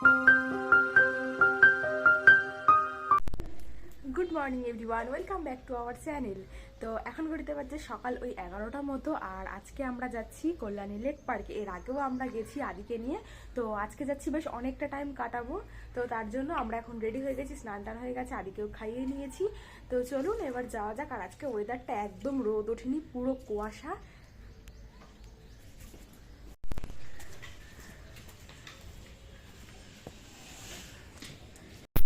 Good morning everyone welcome back to our channel তো এখন ঘড়িতে বাজছে সকাল ওই এগারোটা মতো, আর আজকে আমরা যাচ্ছি কল্যাণী লেক পার্কে। এর আগেও আমরা গেছি আদিকে নিয়ে। তো আজকে যাচ্ছি বেশ অনেকটা টাইম কাটাবো। তো তার জন্য আমরা এখন রেডি হয়ে গেছি, স্নান টান হয়ে গেছে, আদিকেও খাইয়ে নিয়েছি। তো চলুন এবার যাওয়া যাক, আর আজকে ওয়েদারটা একদম রোদ ওঠেনি, পুরো কুয়াশা।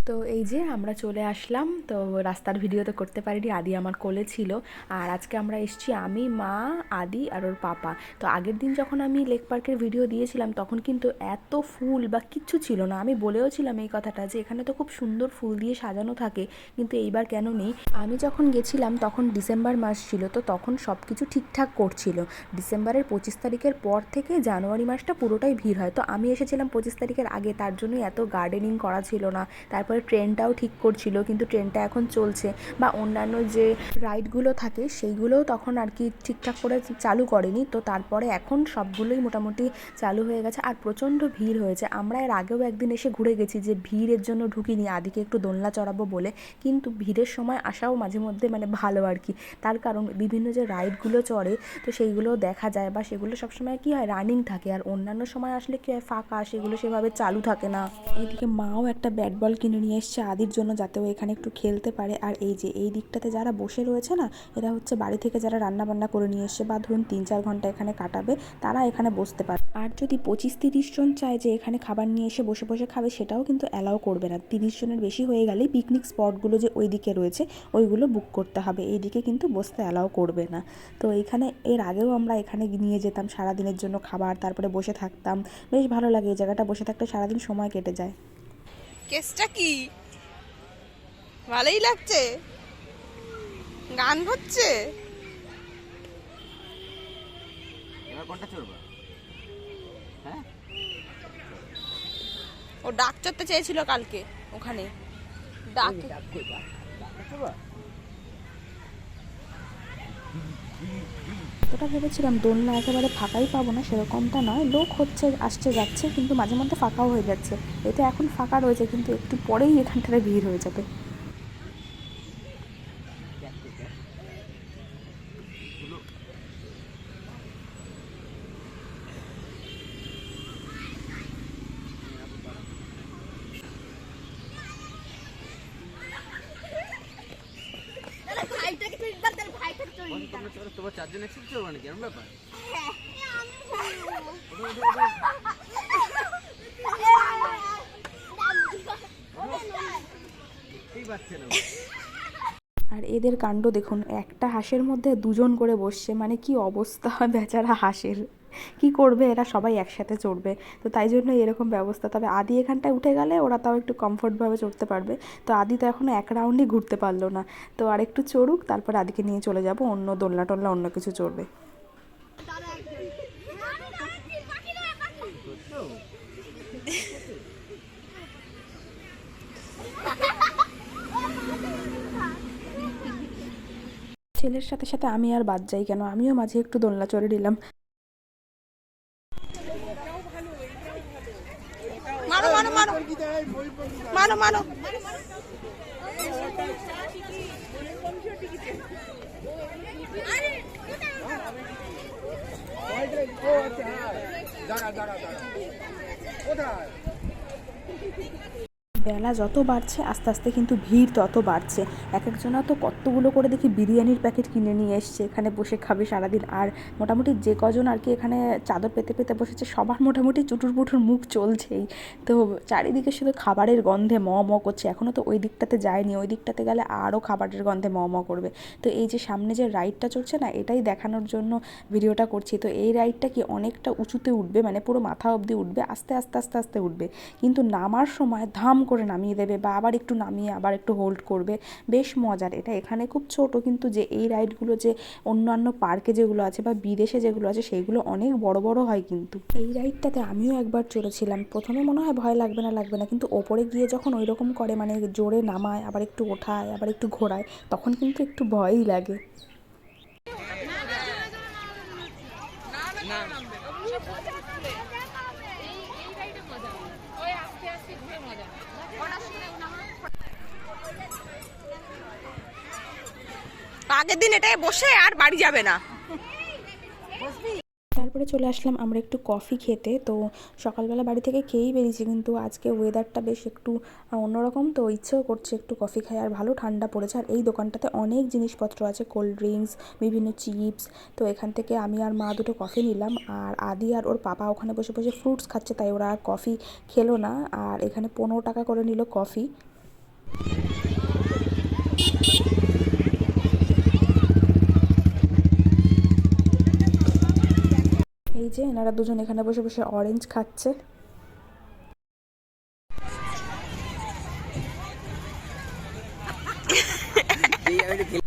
তো এই যে আমরা চলে আসলাম, তো রাস্তার ভিডিও তো করতে পারিনি, আদি আমার কোলে ছিল। আর আজকে আমরা এসেছি আমি, মা, আদি আর ওর পাপা। তো আগের দিন যখন আমি লেক পার্কের ভিডিও দিয়েছিলাম, তখন কিন্তু এত ফুল বা কিচ্ছু ছিল না। আমি বলেও ছিলাম এই কথাটা যে, এখানে তো খুব সুন্দর ফুল দিয়ে সাজানো থাকে, কিন্তু এইবার কেন নেই? আমি যখন গেছিলাম, তখন ডিসেম্বর মাস ছিল, তো তখন সব কিছু ঠিকঠাক করছিল। ডিসেম্বরের পঁচিশ তারিখের পর থেকে জানুয়ারি মাসটা পুরোটাই ভিড় হয়। তো আমি এসেছিলাম পঁচিশ তারিখের আগে, তার জন্যই এত গার্ডেনিং করা ছিল না। তারপরে ট্রেনটাও ঠিক করছিল, কিন্তু ট্রেনটা এখন চলছে বা অন্যান্য যে রাইডগুলো থাকে সেইগুলোও তখন আর কি ঠিকঠাক করে চালু করেনি। তো তারপরে এখন সবগুলোই মোটামুটি চালু হয়ে গেছে আর প্রচণ্ড ভিড় হয়েছে। আমরা এর আগেও একদিন এসে ঘুরে গেছি যে ভিড়ের জন্য ঢুকিনি, আদিকে একটু দোলনা চড়াবো বলে। কিন্তু ভিড়ের সময় আসাও মাঝে মধ্যে মানে ভালো আর কি। তার কারণ বিভিন্ন যে রাইডগুলো চড়ে, তো সেইগুলো দেখা যায় বা সেগুলো সবসময় কি হয় রানিং থাকে আর অন্যান্য সময় আসলে কি হয় ফাঁকা, সেগুলো সেভাবে চালু থাকে না। এদিকে মাও একটা ব্যাট বল কিনে নিয়ে এসছে আদির জন্য যাতে ও এখানে একটু খেলতে পারে। আর এই যে, এই দিকটাতে যারা বসে রয়েছে না, এরা হচ্ছে বাড়ি থেকে যারা রান্না বান্না করে নিয়ে এসছে বা ধরুন তিন চার ঘণ্টা এখানে কাটাবে, তারা এখানে বসতে পারে। আর যদি পঁচিশ তিরিশ জন চায় যে এখানে খাবার নিয়ে এসে বসে বসে খাবে, সেটাও কিন্তু অ্যালাউ করবে না। তিরিশ জনের বেশি হয়ে গেলেই পিকনিক স্পটগুলো যে ওই দিকে রয়েছে, ওইগুলো বুক করতে হবে। এই দিকে কিন্তু বসতে অ্যালাউ করবে না। তো এখানে, এর আগেও আমরা এখানে নিয়ে যেতাম সারাদিনের জন্য খাবার, তারপরে বসে থাকতাম। বেশ ভালো লাগে এই জায়গাটা বসে থাকতে, সারাদিন সময় কেটে যায়। কেসটা কি? ভালোই লাগছে। গান হচ্ছে। এবার কোনটা চড়বা হ্যাঁ? ও ডাক চড়তে চেয়েছিল কালকে ওখানে। ডাক চড়বা? ওটা ভেবেছিলাম দোলনা একেবারে ফাঁকাই পাবো না, সেরকমটা নয়। লোক হচ্ছে, আসছে, যাচ্ছে, কিন্তু মাঝে মধ্যে ফাঁকাও হয়ে যাচ্ছে। এটা এখন ফাঁকা রয়েছে, কিন্তু একটু পরেই এখানটারে ভিড় হয়ে যাবে। আর এদের কাণ্ড দেখুন, একটা হাঁসের মধ্যে দুজন করে বসছে মানে কি অবস্থা? বেচারা হাঁসের। কি করবে? এরা সবাই একসাথে চড়বে। তো তাই জন্য এরকম ব্যবস্থা। তবে আদি এখানটায় উঠে গেলে ওরা তাও একটু কমফোর্টভাবে চড়তে পারবে। তো আদি তো এখনও এক রাউন্ডই ঘুরতে পারল না। তো আর একটু চড়ুক, তারপর আদিকে নিয়ে চলে যাব। অন্য দোলনা টোলনা অন্য কিছু চড়বে। ছেলের সাথে সাথে আমি আর বাদ যাই কেন? আমিও মাঝে একটু দোলনা চড়ে নিলাম। মারো মানো মানো। মারো মারো বেলা যত বাড়ছে, আস্তে আস্তে কিন্তু ভিড় তত বাড়ছে। এক একজনা তো কতগুলো করে দেখি বিরিয়ানির প্যাকেট কিনে নিয়ে এসছে, এখানে বসে খাবে সারাদিন। আর মোটামুটি যে কজন আর কি এখানে চাদর পেতে পেতে বসেছে, সবার মোটামুটি চুটুর পুটুর মুখ চলছেই। তো চারিদিকে শুধু খাবারের গন্ধে ম ম করছে। এখনও তো ওই দিকটাতে যায়নি, ওই দিকটাতে গেলে আরও খাবারের গন্ধে ম ম করবে। তো এই যে সামনে যে রাইডটা চলছে না, এটাই দেখানোর জন্য ভিডিওটা করছি। তো এই রাইডটা কি অনেকটা উঁচুতে উঠবে? মানে পুরো মাথা অবধি উঠবে, আস্তে আস্তে আস্তে আস্তে উঠবে। কিন্তু নামার সময় ধাম করে নামিয়ে দেবে বা আবার একটু নামিয়ে আবার একটু হোল্ড করবে বেশ মজার এটা এখানে খুব ছোট কিন্তু যে এই রাইডগুলো যে অন্যান্য পার্কে যেগুলো আছে বা বিদেশে যেগুলো আছে সেইগুলো অনেক বড় বড় হয় কিন্তু এই রাইডটাতে আমিও একবার চড়েছিলাম প্রথমে মনে হয় ভয় লাগবে না লাগবে না কিন্তু ওপরে গিয়ে যখন ওই রকম করে মানে জোরে নামায় আবার একটু ওঠায় আবার একটু ঘোরায় তখন কিন্তু একটু ভয়ই লাগে ওই আস্তে আস্তে আগের দিন এটাই বসে আর বাড়ি যাবে না। তারপরে চলে আসলাম আমরা একটু কফি খেতে। তো সকালবেলা বাড়ি থেকে খেয়েই বেরিয়েছি, কিন্তু আজকে ওয়েদারটা বেশ একটু অন্যরকম। তো ইচ্ছেও করছে একটু কফি খাই, আর ভালো ঠান্ডা পড়েছে। আর এই দোকানটাতে অনেক জিনিসপত্র আছে কোল্ড ড্রিঙ্কস বিভিন্ন চিপস তো এখান থেকে আমি আর মা দুটো কফি নিলাম, আর আদি আর ওর পাপা ওখানে বসে বসে ফ্রুটস খাচ্ছে, তাই ওরা কফি খেলো না। আর এখানে পনেরো টাকা করে নিল কফি। যে এনারা দুজন এখানে বসে বসে অরেঞ্জ খাচ্ছে।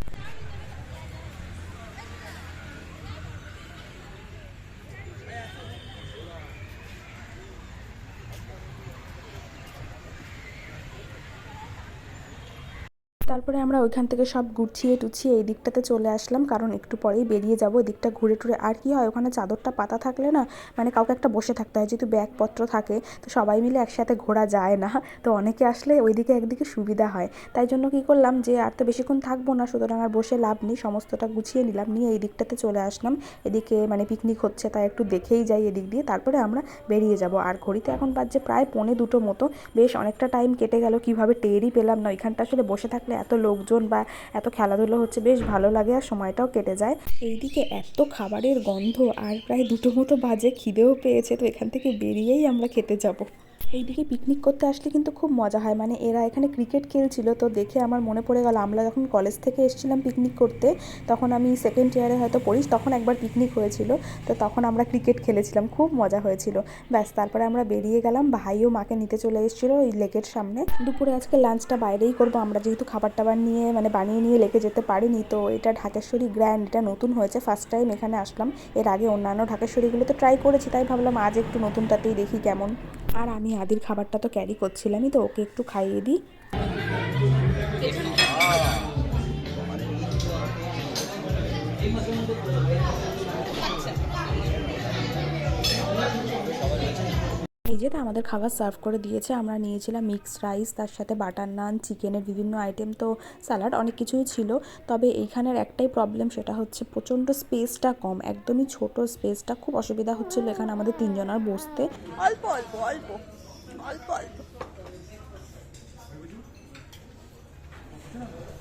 তারপরে আমরা ওইখান থেকে সব গুছিয়ে টুছিয়ে এই দিকটাতে চলে আসলাম, কারণ একটু পরেই বেরিয়ে যাব। দিকটা ঘুরে টুরে আর কি হয়, ওখানে চাদরটা পাতা থাকলে না মানে কাউকে একটা বসে থাকতে হয়, যেহেতু ব্যাগপত্র থাকে, তো সবাই মিলে একসাথে ঘোরা যায় না। তো অনেকে আসলে ওইদিকে একদিকে সুবিধা হয়। তাই জন্য কি করলাম যে, আর তো বেশিক্ষণ থাকব না, সুতরাং আর বসে লাভ নেই, সমস্তটা গুছিয়ে নিলাম, নিয়ে এই দিকটাতে চলে আসলাম। এদিকে মানে পিকনিক হচ্ছে, তাই একটু দেখেই যাই এদিক দিয়ে, তারপরে আমরা বেরিয়ে যাব। আর ঘড়িতে এখন বাজছে প্রায় পৌনে দুটো মতো, বেশ অনেকটা টাইম কেটে গেল, কীভাবে টেরই পেলাম না, ওইখানটা আসলে বসে থাকলে এত লোকজন বা এত খেলাধুলো হচ্ছে বেশ ভালো লাগে আর সময়টাও কেটে যায়। এইদিকে এত খাবারের গন্ধ আর প্রায় দুটো মতো বাজে খিদেও পেয়েছে, তো এখান থেকে বেরিয়েই আমরা খেতে যাব। এইদিকে পিকনিক করতে আসলে কিন্তু খুব মজা হয়। মানে এরা এখানে ক্রিকেট খেলছিল তো দেখে আমার মনে পড়ে গেল, আমরা যখন কলেজ থেকে এসেছিলাম পিকনিক করতে, তখন আমি সেকেন্ড ইয়ারে হয়তো পড়িস, তখন একবার পিকনিক হয়েছিল। তো তখন আমরা ক্রিকেট খেলেছিলাম, খুব মজা হয়েছিল। ব্যাস, তারপরে আমরা বেরিয়ে গেলাম ভাইও মাকে নিতে চলে এসেছিল ওই লেকের সামনে। দুপুরে আজকে লাঞ্চটা বাইরেই করব, আমরা যেহেতু খাবার টাবার নিয়ে মানে বানিয়ে নিয়ে লেকে যেতে পারিনি, তো এটা ঢাকেশ্বরী গ্র্যান্ড এটা নতুন হয়েছে ফার্স্ট টাইম এখানে আসলাম। এর আগে অন্যান্য ঢাকেশ্বরীগুলো তো ট্রাই করেছি, তাই ভাবলাম আজ একটু নতুনটাতেই দেখি কেমন। আর আমি আদির খাবারটা তো ক্যারি করছিলামই তো ওকে একটু খাইয়ে দিই। আমাদের খাবার সার্ভ করে দিয়েছে। আমরা নিয়েছিলাম মিক্স রাইস তার সাথে বাটার নান চিকেনের বিভিন্ন আইটেম তো স্যালাড অনেক কিছুই ছিল। তবে এইখানের একটাই প্রবলেম সেটা হচ্ছে প্রচণ্ড স্পেসটা কম, একদমই ছোট স্পেসটা খুব অসুবিধা হচ্ছিল এখানে আমাদের তিনজনার বসতে। অল্প অল্প অল্প অল্প অল্প।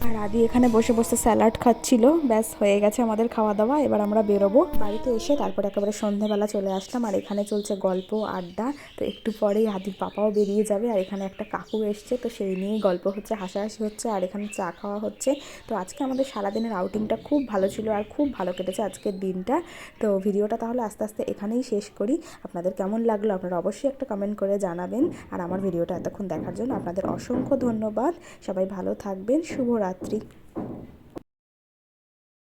আর আদি এখানে বসে বসে স্যালাড খাচ্ছিল। ব্যাস, হয়ে গেছে আমাদের খাওয়া দাওয়া এবার আমরা বেরোবো। বাড়িতে এসে তারপর একেবারে সন্ধ্যাবেলা চলে আসলাম। আর এখানে চলছে গল্প, আড্ডা। তো একটু পরেই আদির পাপাও বেরিয়ে যাবে। আর এখানে একটা কাকু এসছে। তো সেই নিয়েই গল্প হচ্ছে, হাসাহাসি হচ্ছে। আর এখানে চা খাওয়া হচ্ছে। তো আজকে আমাদের সারাদিনের আউটিংটা খুব ভালো ছিল আর খুব ভালো কেটেছে আজকের দিনটা। তো ভিডিওটা তাহলে আস্তে আস্তে এখানেই শেষ করি। আপনাদের কেমন লাগল আপনারা অবশ্যই একটা কমেন্ট করে জানাবেন। আর আমার ভিডিওটা এতক্ষণ দেখার জন্য আপনাদের অসংখ্য ধন্যবাদ। সবাই ভালো থাকবেন। শুভরাত্রি। три.